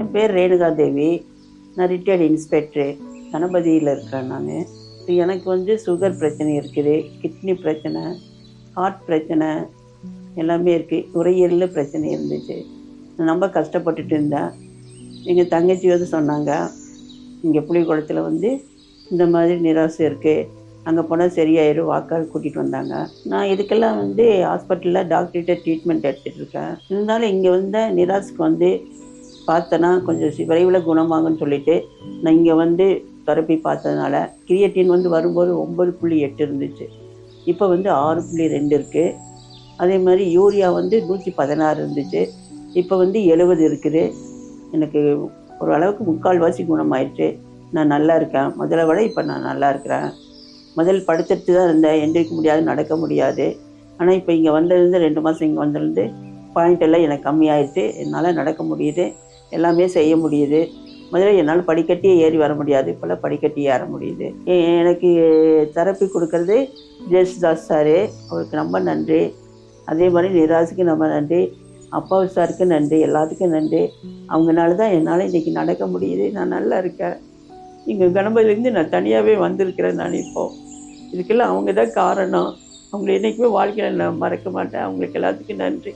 என் பேர் ரேணுகா தேவி. நான் retired inspector கணபதியில் இருக்கிறேன் நான். எனக்கு வந்து சுகர் பிரச்சனை இருக்குது கிட்னி பிரச்சனை ஹார்ட் பிரச்சனை எல்லாமே இருக்குது நுரையீரல் பிரச்சனை இருந்துச்சு. நான் ரொம்ப கஷ்டப்பட்டுட்டு இருந்தேன். எங்கள் தங்கச்சி வந்து சொன்னாங்க இங்கே புளிக்குளத்தில் வந்து இந்த மாதிரி நிராசை இருக்குது அங்கே போனால் சரியாயிரும் வாக்கால் கூட்டிகிட்டு வந்தாங்க. நான் இதுக்கெல்லாம் வந்து ஹாஸ்பிட்டலில் டாக்டர்கிட்ட ட்ரீட்மெண்ட் எடுத்துகிட்டு இருக்கேன். இருந்தாலும் இங்கே வந்த நிராசுக்கு வந்து பார்த்தேன்னா கொஞ்சம் சி- விரைவில் குணமாகும்னு சொல்லிட்டு நான் இங்கே வந்து தெரப்பி பார்த்ததுனால கிரியேட்டின் வந்து வரும்போது ஒம்பது புள்ளி எட்டு இருந்துச்சு. இப்போ வந்து ஆறு புள்ளி ரெண்டு இருக்குது அதே மாதிரி யூரியா வந்து நூற்றி பதினாறு இருந்துச்சு. இப்போ வந்து எழுபது இருக்குது. எனக்கு ஒரு அளவுக்கு முக்கால்வாசி குணமாயிடுச்சு. நான் நல்லா இருக்கேன். முதல்ல விட இப்போ நான் நல்லா இருக்கிறேன். முதல் படுத்துட்டு தான் இருந்தேன். எந்திரிக்க முடியாது நடக்க முடியாது. ஆனால் இப்போ இங்கே வந்ததுலேருந்து ரெண்டு மாதம் இங்கே வந்திருந்து பாயிண்ட் எல்லாம் எனக்கு கம்மியாயிடுச்சு. என்னால் நடக்க முடியுது. எல்லாமே செய்ய முடியுது. முதல்ல என்னால் படிக்கட்டியே ஏறி வர முடியாது. இப்போல்லாம் படிக்கட்டி ஏற முடியுது. எனக்கு தெரப்பி கொடுக்கறது ஜெயசுதாஸ் சார். அவருக்கு ரொம்ப நன்றி. அதே மாதிரி நிராசுக்கு ரொம்ப நன்றி. அப்பா சாருக்கு நன்றி. எல்லாத்துக்கும் நன்றி. அவங்கனால தான் என்னால் இன்றைக்கி நடக்க முடியுது. நான் நல்லா இருக்கேன். இங்கே கணபதியிலேருந்து நான் தனியாகவே வந்திருக்கிறேன் நான் இப்போது இதுக்கெல்லாம் அவங்க தான் காரணம். அவங்கள என்றைக்குமே வாழ்க்கையில் நான் மறக்க மாட்டேன். அவங்களுக்கு எல்லாத்துக்கும் நன்றி.